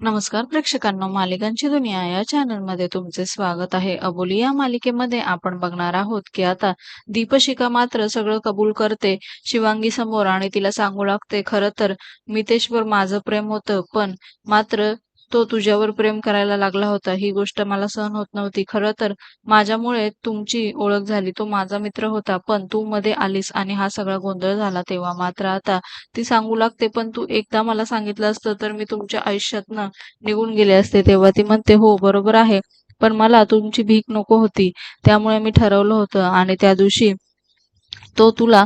नमस्कार प्रेक्षकांनो मालिकांची दुनिया या चॅनलमध्ये तुमचे स्वागत आहे. अबोली या मालिकेमध्ये आपण बघणार आहोत की आता दीपशिका मात्र सगळं कबूल करते. शिवांगी समोर आणि तिला सांगू लागते खरं तर मितेशवर माझं प्रेम होतं पण मात्र तो तुझ्यावर प्रेम करायला लागला होता. ही गोष्ट मला सहन होत नव्हती. खरं तर माझ्यामुळे तुमची ओळख झाली. तो माझा मित्र होता पण तू मध्ये आलीस आणि हा सगळा गोंधळ झाला तेव्हा. मात्र आता ती सांगू लागते पण तू एकदा मला सांगितलं असतं तर मी तुमच्या आयुष्यातनं निघून गेले असते. तेव्हा ती म्हणते हो बरोबर आहे पण मला तुमची भीक नको होती. त्यामुळे मी ठरवलं होतं आणि त्या दिवशी तो तुला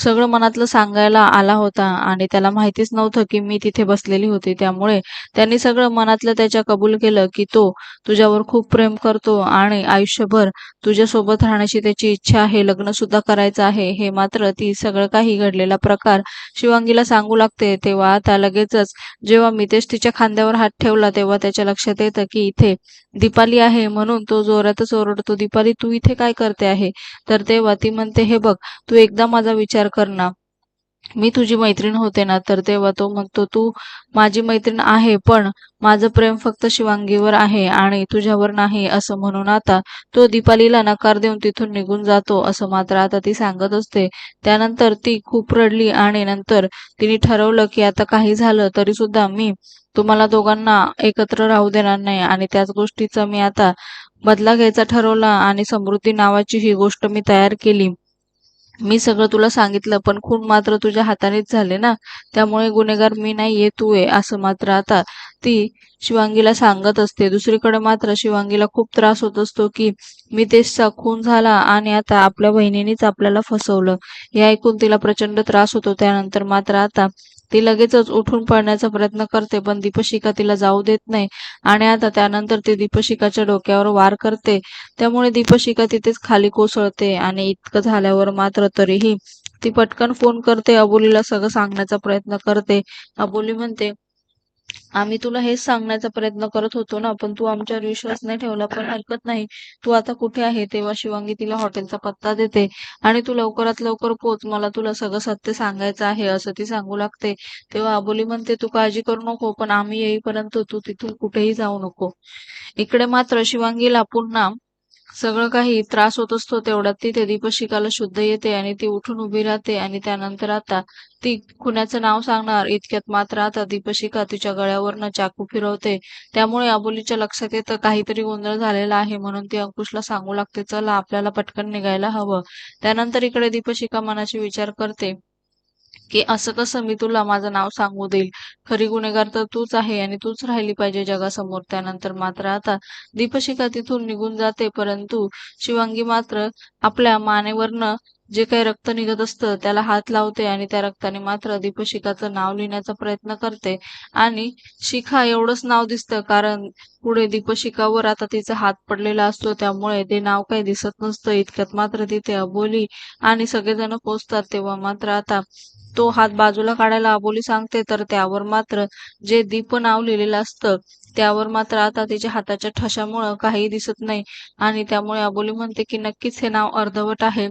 सगळं मनातलं सांगायला आला होता आणि त्याला माहितीच नव्हतं की मी तिथे बसलेली होती. त्यामुळे त्यांनी सगळं मनातलं त्याच्या कबूल केलं की तो तुझ्यावर खूप प्रेम करतो आणि आयुष्यभर तुझ्यासोबत राहण्याची त्याची इच्छा आहे लग्न सुद्धा करायचं आहे. हे मात्र ती सगळं काही घडलेला प्रकार शिवांगीला सांगू लागते. तेव्हा आता लगेचच जेव्हा मितेश तिच्या खांद्यावर हात ठेवला तेव्हा त्याच्या लक्षात येतं की इथे दीपाली आहे म्हणून तो जोरातच ओरडतो दीपाली तू इथे काय करते आहे? तर तेव्हा ती म्हणते हे बघ तू एकदा माझा विचार कर ना. मी तुझी मैत्रीण होते ना तर तेव्हा तो म्हणतो तू माझी मैत्रीण आहे पण माझं प्रेम फक्त शिवांगीवर आहे आणि तुझ्यावर नाही असं म्हणून आता तो दीपालीला नकार देऊन तिथून निघून जातो असं मात्र आता ती सांगत असते. त्यानंतर ती खूप रडली आणि नंतर तिने ठरवलं की आता काही झालं तरी सुद्धा मी तुम्हाला दोघांना एकत्र राहू देणार नाही आणि त्याच गोष्टीचा मी आता बदला घ्यायचा ठरवला आणि समृद्धी नावाची ही गोष्ट मी तयार केली. मी सगळं तुला सांगितलं पण खून मात्र तुझ्या हातानेच झाले ना? त्यामुळे गुन्हेगार मी नाहीये तू आहे असं मात्र आता ती शिवांगीला सांगत असते. दुसरीकडे मात्र शिवांगीला खूप त्रास होत असतो की मितेशचा खून झाला आणि आता आपल्या बहिणीनेच आपल्याला फसवलं. हे ऐकून तिला प्रचंड त्रास होतो. त्यानंतर मात्र आता ती लगेचच उठून पळण्याचा प्रयत्न करते पण दीपशिका तिला जाऊ देत नाही. आणि आता त्यानंतर ती दीपशिकाच्या डोक्यावर वार करते. त्यामुळे दीपशिका तिथेच खाली कोसळते आणि इतकं झाल्यावर मात्र तरीही ती पटकन फोन करते. अबोलीला सगळं सांगण्याचा प्रयत्न करते. अबोली म्हणते आम्ही तुला हेच सांगण्याचा प्रयत्न करत होतो ना पण तू आमच्यावर विश्वास नाही ठेवला पण हरकत नाही. तू आता कुठे आहे तेव्हा शिवांगी तिला हॉटेलचा पत्ता देते आणि तू लवकरात लवकर पोच मला तुला सगळं सत्य सांगायचं आहे असं ती सांगू लागते. तेव्हा अबोली म्हणते तू काळजी करू नको पण आम्ही येईपर्यंत तू तिथून कुठेही जाऊ नको. इकडे मात्र शिवांगीला पुन्हा सगळं काही त्रास होत असतो तेवढ्यात तिथे दीपशिकाला शुद्ध येते आणि ती उठून उभी राहते आणि त्यानंतर आता ती खुन्याचं नाव सांगणार. इतक्यात मात्र आता दीपशिका तिच्या गळ्यावरनं चाकू फिरवते. त्यामुळे अबोलीच्या लक्षात येतं काहीतरी गोंधळ झालेला आहे म्हणून ती अंकुशला सांगू लागते चला आपल्याला पटकन निघायला हवं. त्यानंतर इकडे दीपशिका मनाशी विचार करते. की असं कसं मी तुला माझं नाव सांगू देईल. खरी गुन्हेगार तर तूच आहे आणि तूच राहिली पाहिजे जगासमोर. त्यानंतर मात्र आता दीपशिका तिथून निघून जाते परंतु शिवांगी मात्र आपल्या मानेवरनं जे काही रक्त निघत असतं त्याला हात लावते आणि त्या रक्ताने मात्र दीपशिकाचं नाव लिहिण्याचा प्रयत्न करते. आणि शिखा एवढंच नाव दिसतं कारण पुढे दीपशिकावर आता तिचा हात पडलेला असतो त्यामुळे ते नाव काही दिसत नसतं. इतक्यात मात्र तिथे अबोली आणि सगळेजण पोचतात तेव्हा मात्र आता तो हात बाजूला काढायला अबोली सांगते तर त्यावर मात्र जे दीप नाव लिहिलेलं असतं त्यावर मात्र आता तिच्या हाताच्या ठशामुळं काही दिसत नाही. आणि त्यामुळे अबोली म्हणते की नक्कीच हे नाव अर्धवट आहे.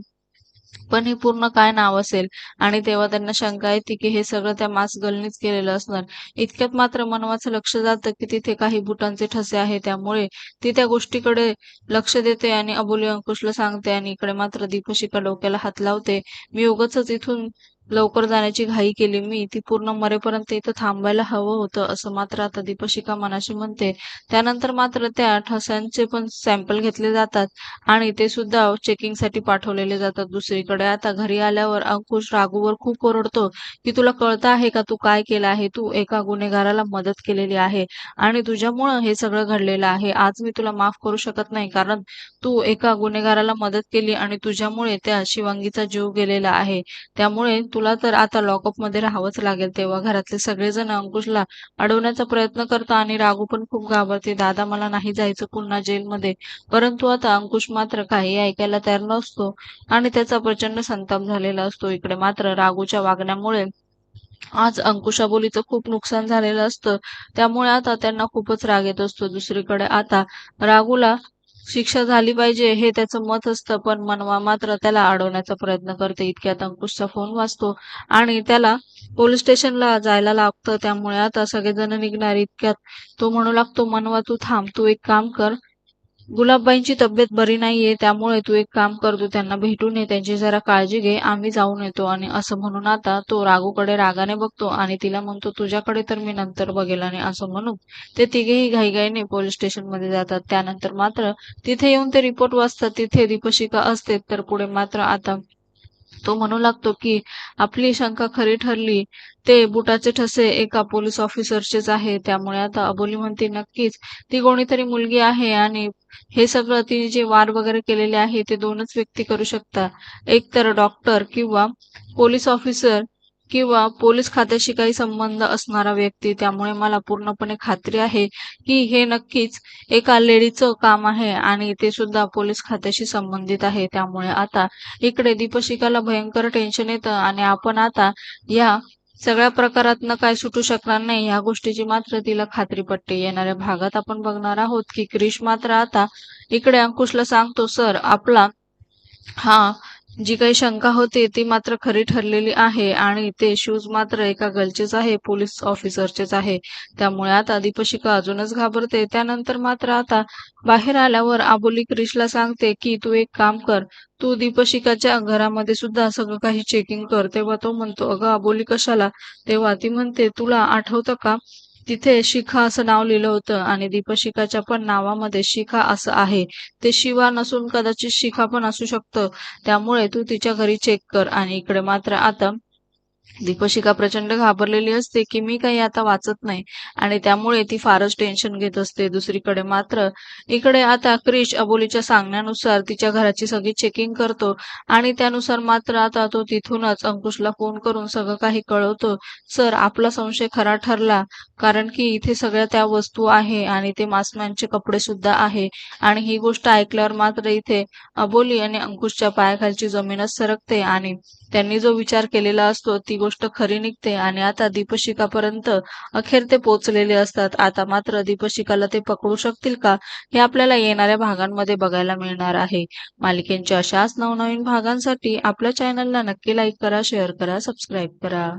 पण हे पूर्ण काय नाव असेल? आणि तेव्हा त्यांना शंका येते की हे सगळं त्या मास गलनीत केलेलं असणार. इतक्यात मात्र मनवाचं लक्ष जातं की तिथे काही बुटांचे ठसे आहे त्यामुळे ती त्या गोष्टीकडे लक्ष देते आणि अबोली अंकुशला सांगते आणि इकडे मात्र दीपशिका डोक्याला हात लावते. मी उगाचच इथून लवकर जाण्याची घाई केली मी. ती पूर्ण मरेपर्यंत इथं थांबायला हवं होतं असं मात्र आता दीपशिका मनाशी म्हणते. त्यानंतर मात्र त्या ठस्यांचे पण सॅम्पल घेतले जातात आणि ते सुद्धा चेकिंगसाठी पाठवलेले जातात. दुसरीकडे आता घरी आल्यावर अंकुश राघूवर खूप ओरडतो की तुला कळतं आहे का तू काय केलं आहे? तू एका गुन्हेगाराला मदत केलेली आहे आणि तुझ्यामुळं हे सगळं घडलेलं आहे. आज मी तुला माफ करू शकत नाही कारण तू एका गुन्हेगाराला मदत केली आणि तुझ्यामुळे त्या शिवांगीचा जीव गेलेला आहे. त्यामुळे तुला तर आता लॉकअपमध्ये राहावंच लागेल तेव्हा. घरातले सगळेजण अंकुशला अडवण्याचा प्रयत्न करतात आणि राघू पण खूप घाबरते. दादा मला नाही जायचं पुन्हा जेलमध्ये. परंतु आता अंकुश मात्र काही ऐकायला तयार नसतो आणि त्याचा प्रचंड संताप झालेला असतो इकडे. मात्र राघूच्या वागण्यामुळे आज अंकुशाबोलीचं खूप नुकसान झालेलं असतं. त्यामुळे आता त्यांना खूपच राग येत असतो. दुसरीकडे आता राघूला शिक्षा झाली पाहिजे हे त्याचं मत असतं पण मनवा मात्र त्याला अडवण्याचा प्रयत्न करते इतक्यात अंकुशचा फोन वाजतो आणि त्याला पोलीस स्टेशनला जायला लागतं. त्यामुळे आता सगळेजण निघणार इतक्यात. तो म्हणू लागतो मनवा तू थांब तू एक काम कर गुलाबबाईंची तब्येत बरी नाहीये त्यामुळे तू एक काम करतो त्यांना भेटून ये त्यांची जरा काळजी घे आम्ही जाऊन येतो. आणि असं म्हणून आता तो रागूकडे रागाने बघतो आणि तिला म्हणतो तुझ्याकडे तर मी नंतर बघेल. आणि असं म्हणून ते तिघेही घाईघाईने पोलीस स्टेशनमध्ये जातात. त्यानंतर मात्र तिथे येऊन ते रिपोर्ट वाचतात. तिथे दीपशिका असते तर पुढे मात्र आता तो म्हणू लागतो की आपली शंका खरी ठरली ते बुटाचे ठसे एका पोलीस ऑफिसरचेच आहे. त्यामुळे आता अबोली म्हणते नक्कीच ती कोणीतरी मुलगी आहे आणि हे सगळं तिने जे वार वगैरे केलेले आहे ते दोनच व्यक्ती करू शकतात. एक तर डॉक्टर किंवा पोलीस ऑफिसर किंवा पोलीस खात्याशी काही संबंध असणारा व्यक्ती त्यामुळे मला पूर्णपणे खात्री आहे की हे नक्कीच एका लेडीचं काम आहे आणि ते सुद्धा पोलीस खात्याशी संबंधित आहे. त्यामुळे आता इकडे दीपशिकाला भयंकर टेन्शन येतं आणि आपण आता या सगळ्या प्रकारातनं काय सुटू शकणार नाही ह्या गोष्टीची मात्र तिला खात्री पटते येणाऱ्या भागात आपण बघणार आहोत की क्रिश मात्र आता इकडे अंकुशला सांगतो सर आपला हा जी काही शंका होती ती मात्र खरी ठरलेली आहे आणि ते शूज मात्र एका गर्लचेच आहे पोलीस ऑफिसरचेच आहे. त्यामुळे आता दीपशिका अजूनच घाबरते. त्यानंतर मात्र आता बाहेर आल्यावर आबोली क्रिशला सांगते की तू एक काम कर. तू दीपशिकाच्या घरामध्ये सुद्धा सगळं काही चेकिंग कर. तेव्हा तो म्हणतो अगं आबोली कशाला? तेव्हा ती म्हणते तुला आठवतं का तिथे शिखा असं नाव लिहिलं होतं आणि दीपशिखाच्या पण नावामध्ये शिखा असं आहे. ते शिवा नसून कदाचित शिखा पण असू शकतं. त्यामुळे तू तिच्या घरी चेक कर आणि इकडे मात्र आता दीपशिका प्रचंड घाबरलेली असते की मी काही आता वाचत नाही आणि त्यामुळे ती फारच टेन्शन घेत असते. दुसरीकडे मात्र इकडे आता क्रिश अबोलीच्या सांगण्यानुसार तिच्या घराची सगळी चेकिंग करतो आणि त्यानुसार मात्र आता तो तिथूनच अंकुशला फोन करून सगळं काही कळवतो. सर आपला संशय खरा ठरला कारण की इथे सगळ्या त्या वस्तू आहे आणि ते मासमॅनचे कपडे सुद्धा आहे आणि ही गोष्ट ऐकल्यावर मात्र इथे अबोली आणि अंकुशच्या पायाखालची जमीनच सरकते आणि त्यांनी जो विचार केलेला असतो ती गोष्ट खरी निघते आणि आता दीपशिकापर्यंत अखेर ते पोचलेले असतात. आता मात्र दीपशिकाला ते पकडू शकतील का हे आपल्याला येणाऱ्या भागांमध्ये बघायला मिळणार आहे. मालिकेंच्या अशाच नवनवीन भागांसाठी आपल्या चॅनलला नक्की लाईक करा शेअर करा सबस्क्राईब करा.